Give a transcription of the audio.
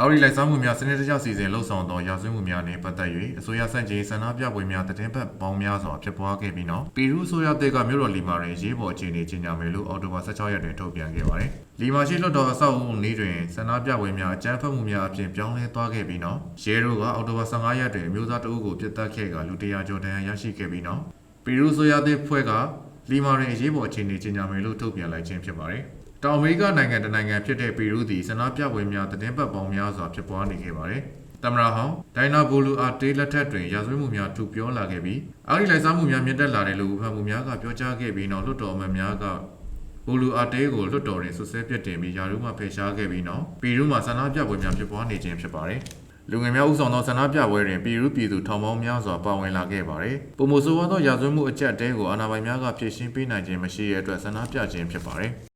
အော်ရီလိုက်စားမှုများစနစ်တကျစီစဉ်လှုပ်ဆောင်သောရာဇဝတ်မှုများနှင့်ပတ်သက်၍အစိုးရစံချိန်ဆန္ဒပြပွဲများတည်င်းပတ်ပေါင်းများစွာဖြစ်ပွားခဲ့ပြီးနောက်ပီရူးအစိုးရတပ်ကမြို့တော်လီမာတွင်ရေးပေါ်အခြေအနေကြီးညာမယ်လို့အော်တိုဘာ16ရက်တွင်ထုတ်ပြန်ခဲ့ပါတယ်။လီမာရှိလွှတ်တော်အဆောက်အဦနေ့တွင်ဆန္ဒပြပွဲများအကြမ်းဖက်မှုများအပြင်ပြောင်းလဲသွားခဲ့ပြီးနောက်ရဲတို့ကအော်တိုဘာ15ရက်တွင်အမျိုးသားတအုပ်ကိုပြစ်တက်ခဲ့ကလူတရာကျော်တန်းရရှိခဲ့ပြီးနောက်ပီရူးအစိုးရတပ်ဖွဲ့ကလီမာတွင်အရေးပေါ်အခြေအနေကြီးညာမယ်လို့ထုတ်ပြန်လိုက်ခြင်းဖြစ်ပါတယ်။ တောင်အမေရိကနိုင်ငံတနိုင်ငံဖြစ်တဲ့ပီရူးသည်ဆန္ဒပြပွဲများတည်င်းပတ်ပေါင်းများစွာဖြစ်ပွားနေခဲ့ပါတယ်။တမရာဟောင်းဒိုင်နာဘိုလူအာတေးလက်ထက်တွင်ရာဇဝတ်မှုများထူပြောလာခဲ့ပြီးအာရီလိုက်စားမှုများမြင့်တက်လာတယ်လို့ဝေဖန်မှုများကပြောကြားခဲ့ပြီးနောက်လွတ်တော်အမတ်များကဘိုလူအာတေးကိုလွတ်တော်တွင်ဆွဆွဲပြစ်တင်ပြီးယာရုမှဖယ်ရှားခဲ့ပြီးနောက်ပီရူးမှာဆန္ဒပြပွဲများဖြစ်ပွားနေခြင်းဖြစ်ပါတယ်။လူငယ်များဥဆောင်သောဆန္ဒပြပွဲတွင်ပြည်သူပြည်သူထောင်ပေါင်းများစွာပါဝင်လာခဲ့ပါတယ်။ပုံမဆိုးဝါးသောရာဇဝတ်မှုအကြက်တဲကိုအာဏာပိုင်များကဖြေရှင်းပေးနိုင်ခြင်းမရှိတဲ့အတွက်ဆန္ဒပြခြင်းဖြစ်ပါတယ်။